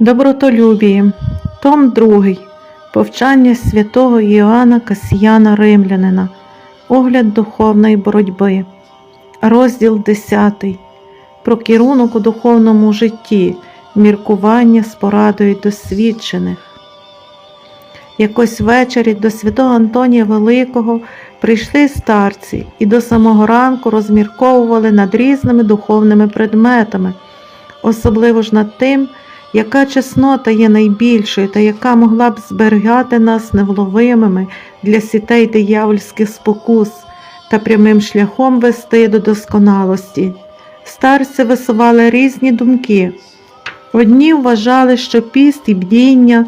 Добротолюбіє, Том 2. Повчання святого Іоанна Касьяна Римлянина. Огляд духовної боротьби. Розділ 10. Про керунок у духовному житті. Міркування з порадою досвідчених. Якось ввечері до святого Антонія Великого прийшли старці і до самого ранку розмірковували над різними духовними предметами, особливо ж над тим, яка чеснота є найбільшою та яка могла б зберігати нас невловимими для сітей диявольських спокус та прямим шляхом вести до досконалості. Старці висували різні думки. Одні вважали, що піст і бдіння,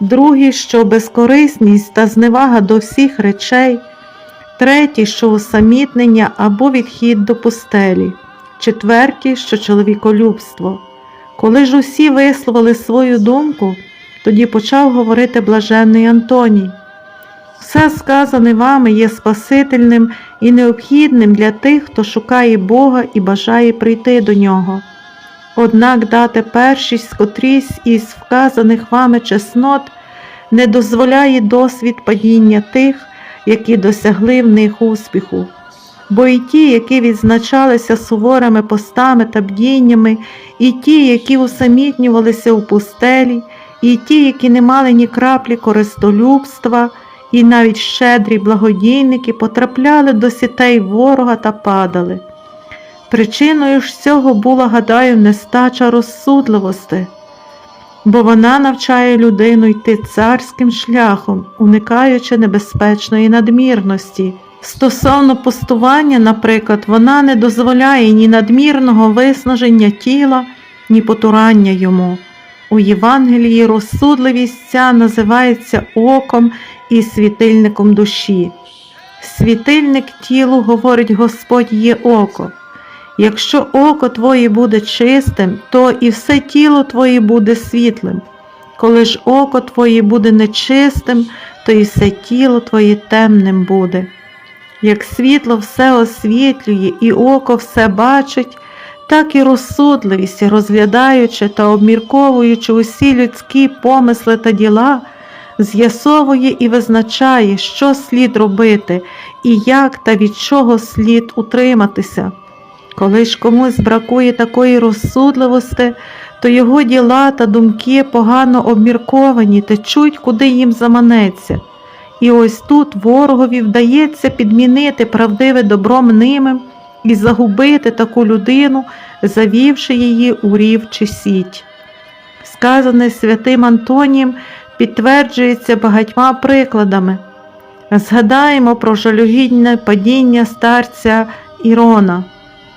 другі, що безкорисність та зневага до всіх речей, треті, що усамітнення або відхід до пустелі, четверті, що чоловіколюбство. Коли ж усі висловили свою думку, тоді почав говорити блаженний Антоній. Все сказане вами є спасительним і необхідним для тих, хто шукає Бога і бажає прийти до нього. Однак дати першість котрійсь із вказаних вами чеснот не дозволяє досвід падіння тих, які досягли в них успіху. Бо і ті, які відзначалися суворими постами та бдіннями, і ті, які усамітнювалися у пустелі, і ті, які не мали ні краплі користолюбства, і навіть щедрі благодійники потрапляли до сітей ворога та падали. Причиною ж цього була, гадаю, нестача розсудливості, бо вона навчає людину йти царським шляхом, уникаючи небезпечної надмірності. Стосовно постування, наприклад, вона не дозволяє ні надмірного виснаження тіла, ні потурання йому. У Євангелії розсудливість ця називається оком і світильником душі. Світильник тілу, говорить Господь, є око. Якщо око твоє буде чистим, то і все тіло твоє буде світлим. Коли ж око твоє буде нечистим, то і все тіло твоє темним буде. Як світло все освітлює і око все бачить, так і розсудливість, розглядаючи та обмірковуючи усі людські помисли та діла, з'ясовує і визначає, що слід робити і як та від чого слід утриматися. Коли ж комусь бракує такої розсудливості, то його діла та думки погано обмірковані течуть, куди їм заманеться. І ось тут ворогові вдається підмінити правдиве добром ними і загубити таку людину, завівши її у рів чи сіть. Сказане святим Антонієм підтверджується багатьма прикладами. Згадаємо про жалюгідне падіння старця Ірона.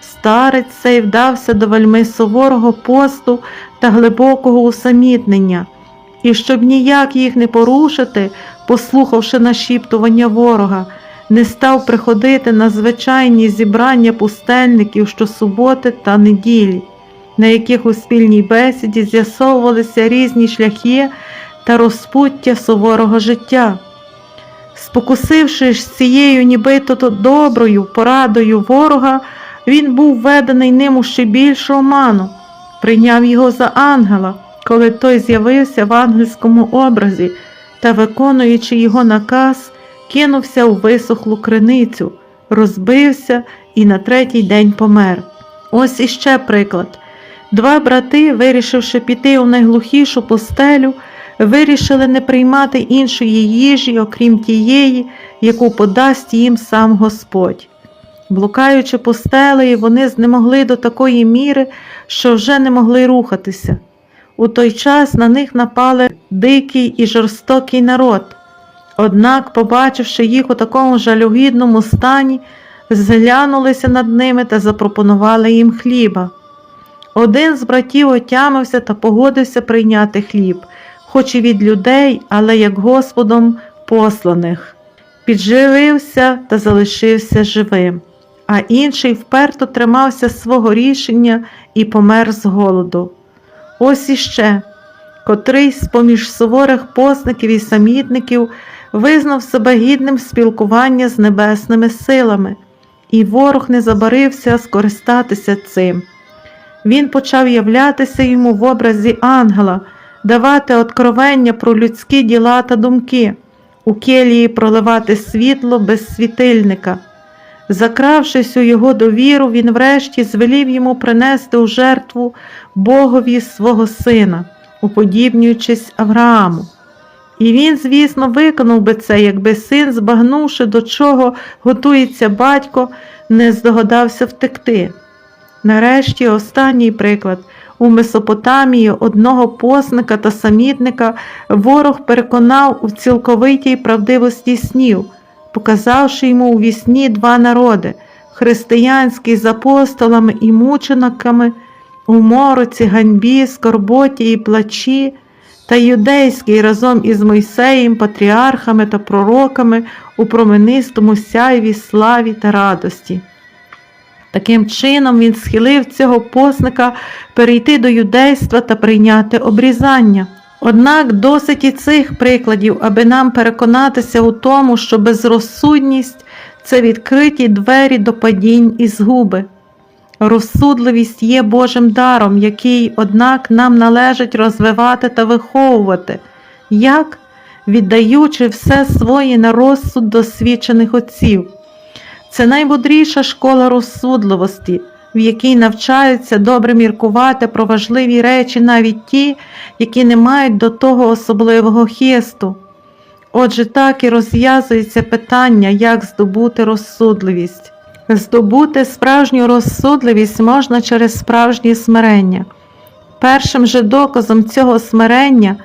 Старець цей вдався до вельми суворого посту та глибокого усамітнення, і щоб ніяк їх не порушити, послухавши нашіптування ворога, не став приходити на звичайні зібрання пустельників щосуботи та неділі, на яких у спільній бесіді з'ясовувалися різні шляхи та розпуття суворого життя. Спокусивши ж цією нібито доброю порадою ворога, він був введений ним у ще більшу оману, прийняв його за ангела, коли той з'явився в ангельському образі та, виконуючи його наказ, кинувся у висохлу криницю, розбився і на третій день помер. Ось іще приклад. Два брати, вирішивши піти у найглухішу постелю, вирішили не приймати іншої їжі, окрім тієї, яку подасть їм сам Господь. Блукаючи постелею, вони знемогли до такої міри, що вже не могли рухатися. У той час на них напали дикий і жорстокий народ. Однак, побачивши їх у такому жалюгідному стані, зглянулися над ними та запропонували їм хліба. Один з братів отямився та погодився прийняти хліб, хоч і від людей, але як Господом посланих. Підживився та залишився живим, а інший вперто тримався свого рішення і помер з голоду. Ось іще, котрий з поміж суворих посників і самітників визнав себе гідним спілкування з небесними силами, і ворог не забарився скористатися цим. Він почав являтися йому в образі ангела, давати откровення про людські діла та думки, у келії проливати світло без світильника. Закравшись у його довіру, він врешті звелів йому принести у жертву Богові свого сина, уподібнюючись Аврааму. І він, звісно, виконав би це, якби син, збагнувши, до чого готується батько, не здогадався втекти. Нарешті останній приклад. У Месопотамії одного посника та самітника ворог переконав у цілковитій правдивості снів, показавши йому у вісні два народи християнський з апостолами і мучениками, у мороці, ганьбі, скорботі і плачі, та юдейський разом із Мойсеєм, патріархами та пророками у променистому сяйві славі та радості. Таким чином він схилив цього посника перейти до юдейства та прийняти обрізання. Однак досить і цих прикладів, аби нам переконатися у тому, що безрозсудність це відкриті двері до падінь і згуби. Розсудливість є Божим даром, який, однак, нам належить розвивати та виховувати, як віддаючи все своє на розсуд досвідчених отців. Це наймудріша школа розсудливості, в якій навчаються добре міркувати про важливі речі навіть ті, які не мають до того особливого хисту. Отже, так і розв'язується питання, як здобути розсудливість. Здобути справжню розсудливість можна через справжнє смирення. Першим же доказом цього смирення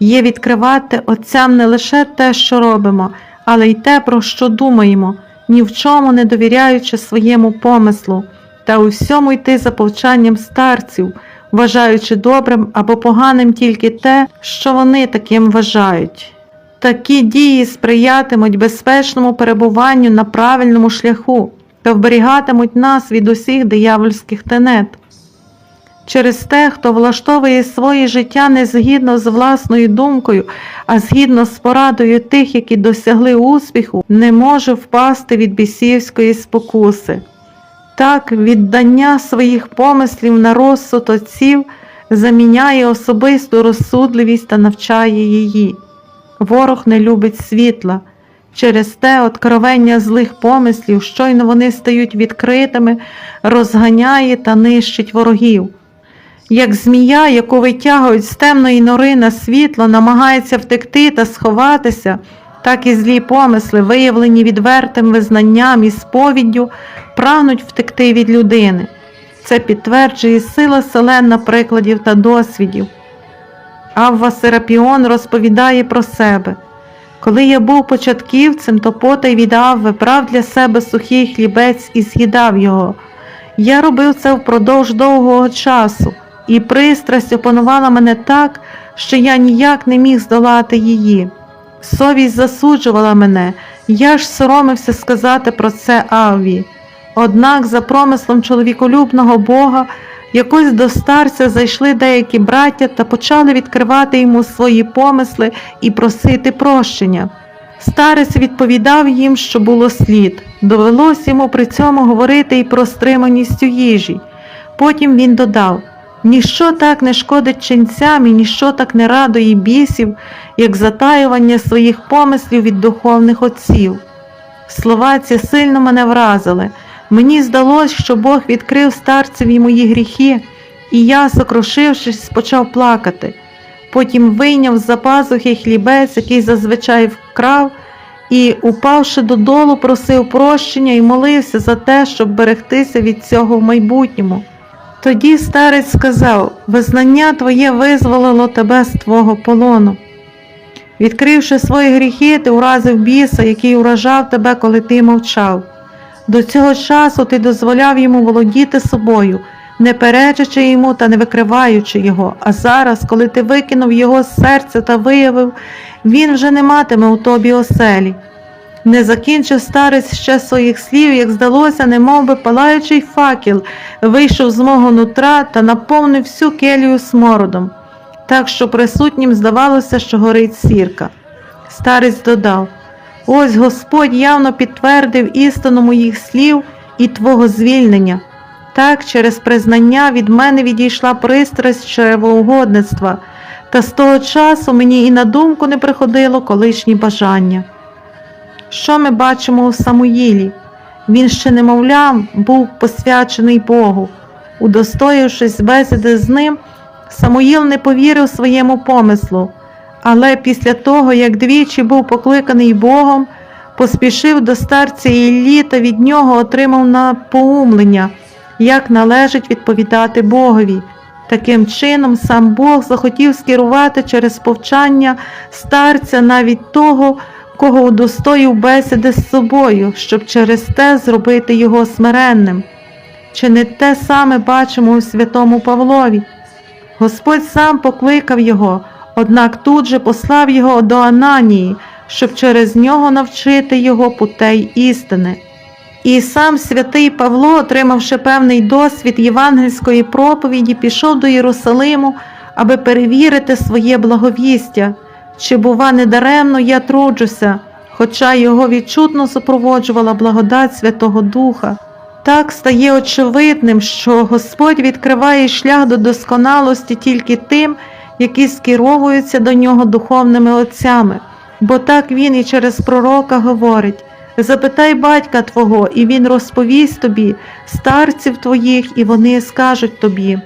є відкривати отцям не лише те, що робимо, але й те, про що думаємо, ні в чому не довіряючи своєму помислу, та у всьому йти за повчанням старців, вважаючи добрим або поганим тільки те, що вони таким вважають. Такі дії сприятимуть безпечному перебуванню на правильному шляху та вберігатимуть нас від усіх диявольських тенет. Через те, хто влаштовує своє життя не згідно з власною думкою, а згідно з порадою тих, які досягли успіху, не може впасти від бісівської спокуси. Так, віддання своїх помислів на розсуд отців заміняє особисту розсудливість та навчає її. Ворог не любить світла. Через те откровення злих помислів, щойно вони стають відкритими, розганяє та нищить ворогів. Як змія, яку витягують з темної нори на світло, намагається втекти та сховатися, так і злі помисли, виявлені відвертим визнанням і сповіддю, прагнуть втекти від людини. Це підтверджує сила селен на прикладів та досвідів. Авва Серапіон розповідає про себе. Коли я був початківцем, то потай від Авви брав для себе сухий хлібець і з'їдав його. Я робив це впродовж довгого часу, і пристрасть опанувала мене так, що я ніяк не міг здолати її. Совість засуджувала мене, я ж соромився сказати про це Авві. Однак, за промислом чоловіколюбного Бога, якось до старця зайшли деякі браття та почали відкривати йому свої помисли і просити прощення. Старець відповідав їм, що було слід. Довелось йому при цьому говорити і про стриманість у їжі. Потім він додав ніщо так не шкодить ченцям і ніщо так не радує бісів, як затаювання своїх помислів від духовних отців. Слова ці сильно мене вразили. Мені здалось, що Бог відкрив старцеві мої гріхи, і я, сокрушившись, почав плакати. Потім вийняв з-за пазухи хлібець, який зазвичай вкрав, і, упавши додолу, просив прощення і молився за те, щоб берегтися від цього в майбутньому. Тоді старець сказав: Визнання твоє визволило тебе з твого полону. Відкривши свої гріхи, ти уразив біса, який уражав тебе, коли ти мовчав. До цього часу ти дозволяв йому володіти собою, не перечачи йому та не викриваючи його. А зараз, коли ти викинув його з серця та виявив, він вже не матиме у тобі оселі. Не закінчив старець ще своїх слів, як здалося, немов би палаючий факел, вийшов з мого нутра та наповнив всю келію смородом, так що присутнім здавалося, що горить сірка. Старець додав Ось Господь явно підтвердив істину моїх слів і Твого звільнення. Так, через признання від мене відійшла пристрасть чревоугодництва, Та з того часу мені і на думку не приходило колишні бажання. Що ми бачимо у Самуїлі? Він ще немовлям був посвячений Богу. Удостоївшись бесіди з ним, Самуїл не повірив своєму помислу, але після того, як двічі був покликаний Богом, поспішив до старця Іллі та від нього отримав напоумлення, як належить відповідати Богові. Таким чином, сам Бог захотів скерувати через повчання старця навіть того, кого удостоїв бесіди з собою, щоб через те зробити його смиренним. Чи не те саме бачимо у святому Павлові? Господь сам покликав його, однак тут же послав його до Ананії, щоб через нього навчити його путей істини. І сам святий Павло, отримавши певний досвід євангельської проповіді, пішов до Єрусалиму, аби перевірити своє благовістя, чи, бува, недаремно я труджуся, хоча його відчутно супроводжувала благодать Святого Духа. Так стає очевидним, що Господь відкриває шлях до досконалості тільки тим, які скеровуються до нього духовними отцями, бо так він і через пророка говорить. Запитай батька твого, і він розповість тобі, старців твоїх, і вони скажуть тобі.